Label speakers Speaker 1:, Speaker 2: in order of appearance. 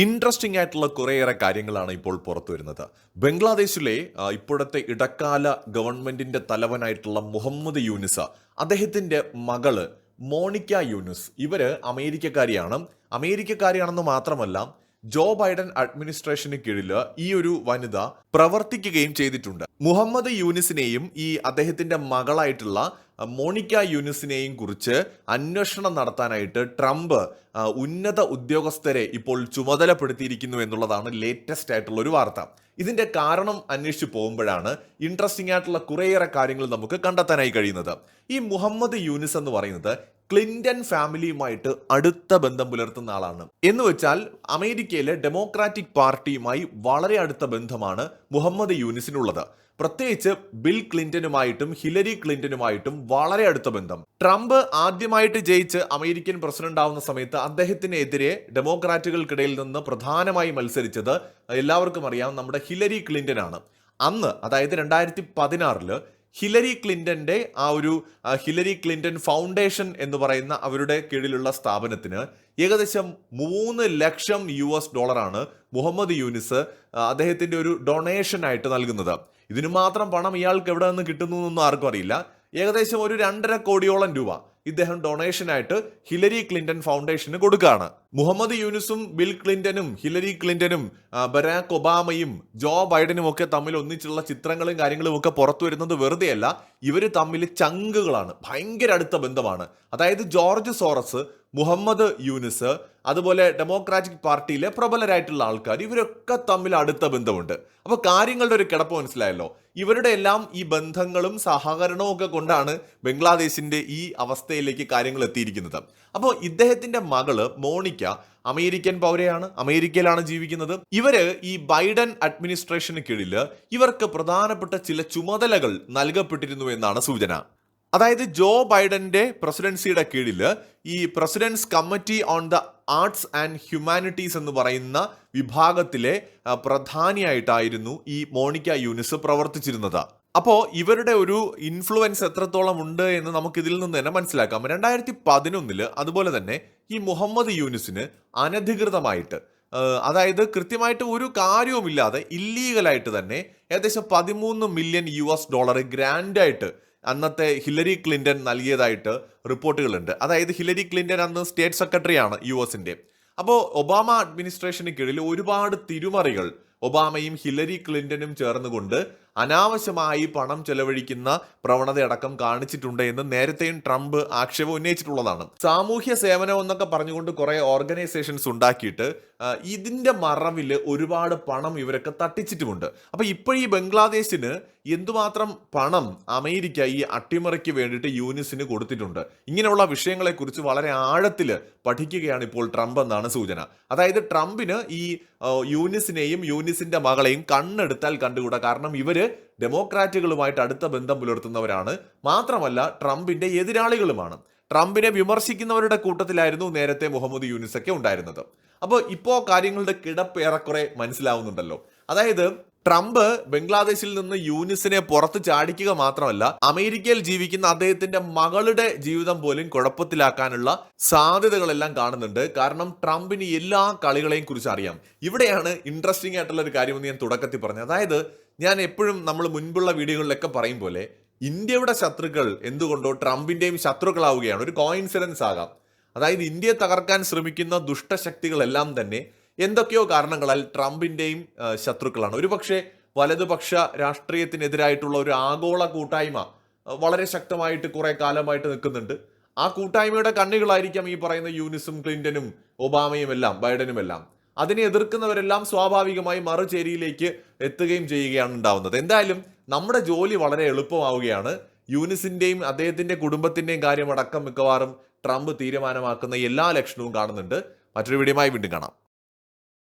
Speaker 1: Interesting ആയിട്ടുള്ള കുറേയേറെ കാര്യങ്ങളാണ് ഇപ്പോൾ പുറത്തു വരുന്നത്. ബംഗ്ലാദേശിലെ ഇപ്പോഴത്തെ ഇടക്കാല ഗവൺമെന്റിന്റെ തലവനായിട്ടുള്ള മുഹമ്മദ് യൂനിസ അദ്ദേഹത്തിന്റെ മകൾ മോണിക്ക യൂനിസ് ഇവർ അമേരിക്കക്കാരിയാണ്. അമേരിക്കക്കാരിയാണെന്ന് മാത്രമല്ല ജോ ബൈഡൻ അഡ്മിനിസ്ട്രേഷന് കീഴിൽ ഈ ഒരു വനിത പ്രവർത്തിക്കുകയും ചെയ്തിട്ടുണ്ട്. മുഹമ്മദ് യൂനിസിനെയും ഈ അദ്ദേഹത്തിന്റെ മകളായിട്ടുള്ള മോണിക്ക യൂനിസിനെയും കുറിച്ച് അന്വേഷണം നടത്താനായിട്ട് ട്രംപ് ഉന്നത ഉദ്യോഗസ്ഥരെ ഇപ്പോൾ ചുമതലപ്പെടുത്തിയിരിക്കുന്നു എന്നുള്ളതാണ് ലേറ്റസ്റ്റ് ആയിട്ടുള്ള ഒരു വാർത്ത. ഇതിന്റെ കാരണം അന്വേഷിച്ചു പോകുമ്പോഴാണ് ഇൻട്രസ്റ്റിംഗ് ആയിട്ടുള്ള കുറേയേറെ കാര്യങ്ങൾ നമുക്ക് കണ്ടെത്താനായി കഴിയുന്നത്. ഈ മുഹമ്മദ് യൂനിസ് എന്ന് പറയുന്നത് ക്ലിന്റൺ ഫാമിലിയുമായിട്ട് അടുത്ത ബന്ധം പുലർത്തുന്ന ആളാണ്. എന്ന് വെച്ചാൽ അമേരിക്കയിലെ ഡെമോക്രാറ്റിക് പാർട്ടിയുമായി വളരെ അടുത്ത ബന്ധമാണ് മുഹമ്മദ് യൂനിസിനുള്ളത്. പ്രത്യേകിച്ച് ബിൽ ക്ലിന്റനുമായിട്ടും ഹിലരി ക്ലിന്റനുമായിട്ടും വളരെ അടുത്ത ബന്ധം. ട്രംപ് ആദ്യമായിട്ട് ജയിച്ച് അമേരിക്കൻ പ്രസിഡന്റ് ആവുന്ന സമയത്ത് അദ്ദേഹത്തിനെതിരെ ഡെമോക്രാറ്റുകൾക്കിടയിൽ നിന്ന് പ്രധാനമായി മത്സരിച്ചത് എല്ലാവർക്കും അറിയാം നമ്മുടെ ഹിലരി ക്ലിന്റൻ ആണ് അന്ന് അതായത് രണ്ടായിരത്തി പതിനാറിൽ ഹിലരി ക്ലിന്റന്റെ ആ ഒരു ഹിലരി ക്ലിന്റൺ ഫൗണ്ടേഷൻ എന്ന് പറയുന്ന അവരുടെ കീഴിലുള്ള സ്ഥാപനത്തിന് ഏകദേശം മൂന്ന് ലക്ഷം യു എസ് ഡോളറാണ് മുഹമ്മദ് യൂനിസ് അദ്ദേഹത്തിന്റെ ഒരു ഡൊണേഷൻ ആയിട്ട് നൽകുന്നത്. ഇതിനു മാത്രം പണം ഇയാൾക്ക് എവിടെ നിന്ന് കിട്ടുന്നു എന്നൊന്നും ആർക്കും അറിയില്ല. ഏകദേശം ഒരു രണ്ടര കോടിയോളം രൂപ ഇദ്ദേഹം ഡൊണേഷനായിട്ട് ഹിലരി ക്ലിന്റൺ ഫൗണ്ടേഷന് കൊടുക്കുകയാണ്. മുഹമ്മദ് യൂനുസും ബിൽ ക്ലിന്റനും ഹിലരി ക്ലിന്റനും ബരാക് ഒബാമയും ജോ ബൈഡനും ഒക്കെ തമ്മിൽ ഒന്നിച്ചുള്ള ചിത്രങ്ങളും കാര്യങ്ങളും ഒക്കെ പുറത്തു വരുന്നത് വെറുതെയല്ല ഇവർ തമ്മിൽ ചങ്കുകളാണ്. ഭയങ്കര അടുത്ത ബന്ധമാണ്. അതായത് ജോർജ് സോറസ് മുഹമ്മദ് യൂനിസ് അതുപോലെ ഡെമോക്രാറ്റിക് പാർട്ടിയിലെ പ്രബലരായിട്ടുള്ള ആൾക്കാർ ഇവരൊക്കെ തമ്മിൽ അടുത്ത ബന്ധമുണ്ട്. അപ്പൊ കാര്യങ്ങളുടെ ഒരു കിടപ്പ് മനസ്സിലായല്ലോ. ഇവരുടെ എല്ലാം ഈ ബന്ധങ്ങളും സഹകരണവും ഒക്കെ കൊണ്ടാണ് ബംഗ്ലാദേശിന്റെ ഈ അവസ്ഥയിലേക്ക് കാര്യങ്ങൾ എത്തിയിരിക്കുന്നത്. അപ്പോൾ ഇദ്ദേഹത്തിന്റെ മകൾ മോണിക്ക അമേരിക്കൻ പൗരയാണ് അമേരിക്കയിലാണ് ജീവിക്കുന്നത്. ഇവർ ഈ ബൈഡൻ അഡ്മിനിസ്ട്രേഷന് കീഴിൽ ഇവർക്ക് പ്രധാനപ്പെട്ട ചില ചുമതലകൾ നൽകപ്പെട്ടിരുന്നു എന്നാണ് സൂചന. അതായത് ജോ ബൈഡന്റെ പ്രസിഡൻസിയുടെ കീഴിൽ ഈ president's committee on the arts and humanities എന്ന് പറയുന്ന വിഭാഗത്തിലെ പ്രധാനിയായിട്ടായിരുന്നു ഈ മോണിക്ക യൂനിസ് പ്രവർത്തിച്ചിരുന്നത്. അപ്പോൾ ഇവരുടെ ഒരു ഇൻഫ്ലുവൻസ് എത്രത്തോളം ഉണ്ട് എന്ന് നമുക്ക് ഇതിൽ നിന്ന് തന്നെ മനസ്സിലാക്കാം. രണ്ടായിരത്തി പതിനൊന്നിൽ അതുപോലെ തന്നെ ഈ മുഹമ്മദ് യൂനിസിന് അനധികൃതമായിട്ട് അതായത് കൃത്യമായിട്ട് ഒരു കാര്യവുമില്ലാതെ ഇല്ലീഗലായിട്ട് തന്നെ ഏകദേശം പതിമൂന്ന് മില്യൺ യു എസ് ഡോളർ ഗ്രാൻഡായിട്ട് അന്നത്തെ ഹില്ലരി ക്ലിന്റൺ നൽകിയതായിട്ട് റിപ്പോർട്ടുകളുണ്ട്. അതായത് ഹില്ലരി ക്ലിന്റൺ അന്ന് സ്റ്റേറ്റ് സെക്രട്ടറിയാണ് യു എസിന്റെ അപ്പോൾ ഒബാമ അഡ്മിനിസ്ട്രേഷന് കീഴിൽ ഒരുപാട് തിരുമറികൾ ഒബാമയും ഹില്ലരി ക്ലിന്റനും ചേർന്നുകൊണ്ട് അനാവശ്യമായി പണം ചെലവഴിക്കുന്ന പ്രവണതയടക്കം കാണിച്ചിട്ടുണ്ട് എന്ന് നേരത്തെയും ട്രംപ് ആക്ഷേപം ഉന്നയിച്ചിട്ടുള്ളതാണ്. സാമൂഹ്യ സേവനം എന്നൊക്കെ പറഞ്ഞുകൊണ്ട് കുറെ ഓർഗനൈസേഷൻസ് ഉണ്ടാക്കിയിട്ട് ഇതിന്റെ മറവിൽ ഒരുപാട് പണം ഇവരൊക്കെ തട്ടിച്ചിട്ടുമുണ്ട്. അപ്പോൾ ഇപ്പോൾ ഈ ബംഗ്ലാദേശിന് എന്തുമാത്രം പണം അമേരിക്ക ഈ അട്ടിമറിക്ക് വേണ്ടിയിട്ട് യൂനിസിന് കൊടുത്തിട്ടുണ്ട്? ഇങ്ങനെയുള്ള വിഷയങ്ങളെക്കുറിച്ച് വളരെ ആഴത്തിൽ പഠിക്കുകയാണ് ഇപ്പോൾ ട്രംപ് എന്നാണ് സൂചന. അതായത് ട്രംപിന് ഈ യൂനിസിനെയും യൂനിസിന്റെ മകളെയും കണ്ണെടുത്താൽ കണ്ടുകൂടാ. കാരണം ഇവർ ഡെമോക്രാറ്റുകളുമായിട്ട് അടുത്ത ബന്ധം പുലർത്തുന്നവരാണ്. മാത്രമല്ല ട്രംപിന്റെ എതിരാളികളുമാണ്. ട്രംപിനെ വിമർശിക്കുന്നവരുടെ കൂട്ടത്തിലായിരുന്നു നേരത്തെ മുഹമ്മദ് യൂനിസ് ഒക്കെ ഉണ്ടായിരുന്നത്. അപ്പോൾ ഇപ്പോൾ കാര്യങ്ങളുടെ കിടപ്പ് ഏറെക്കുറെ മനസ്സിലാവുന്നുണ്ടല്ലോ. അതായത് ട്രംപ് ബംഗ്ലാദേശിൽ നിന്ന് യൂനിസിനെ പുറത്ത് ചാടിക്കുക മാത്രമല്ല അമേരിക്കയിൽ ജീവിക്കുന്ന അദ്ദേഹത്തിന്റെ മകളുടെ ജീവിതം പോലും കുഴപ്പത്തിലാക്കാനുള്ള സാധ്യതകളെല്ലാം കാണുന്നുണ്ട്. കാരണം ട്രംപിന് എല്ലാ കളികളെയും കുറിച്ച് അറിയാം. ഇവിടെയാണ് ഇൻട്രസ്റ്റിംഗ് ആയിട്ടുള്ള ഒരു കാര്യമെന്ന് ഞാൻ തുടക്കത്തിൽ പറഞ്ഞത്. അതായത് ഞാൻ എപ്പോഴും നമ്മൾ മുൻപുള്ള വീഡിയോകളിലൊക്കെ പറയും പോലെ ഇന്ത്യയുടെ ശത്രുക്കൾ എന്തുകൊണ്ടോ ട്രംപിന്റെയും ശത്രുക്കളാവുകയാണ്. ഒരു കോയിൻസിഡൻസ് ആകാം. അതായത് ഇന്ത്യയെ തകർക്കാൻ ശ്രമിക്കുന്ന ദുഷ്ടശക്തികളെല്ലാം തന്നെ എന്തൊക്കെയോ കാരണങ്ങളാൽ ട്രംപിന്റെയും ശത്രുക്കളാണ്. ഒരുപക്ഷെ വലതുപക്ഷ രാഷ്ട്രീയത്തിനെതിരായിട്ടുള്ള ഒരു ആഗോള കൂട്ടായ്മ വളരെ ശക്തമായിട്ട് കുറെ കാലമായിട്ട് നിൽക്കുന്നുണ്ട്. ആ കൂട്ടായ്മയുടെ കണ്ണികളായിരിക്കാം ഈ പറയുന്ന യൂനിസും ക്ലിന്റനും ഒബാമയും എല്ലാം ബൈഡനും എല്ലാം അതിനെ എതിർക്കുന്നവരെല്ലാം സ്വാഭാവികമായി മറുചേരിയിലേക്ക് എത്തുകയും ചെയ്യുകയാണ് ഉണ്ടാവുന്നത്. എന്തായാലും നമ്മുടെ ജോലി വളരെ എളുപ്പമാവുകയാണ്. യൂനിസിന്റെയും അദ്ദേഹത്തിന്റെ കുടുംബത്തിന്റെയും കാര്യമടക്കം മിക്കവാറും ട്രംപ് തീരുമാനമാക്കുന്ന എല്ലാ ലക്ഷണവും കാണുന്നുണ്ട്. മറ്റൊരു വീഡിയോ വീണ്ടും കാണാം.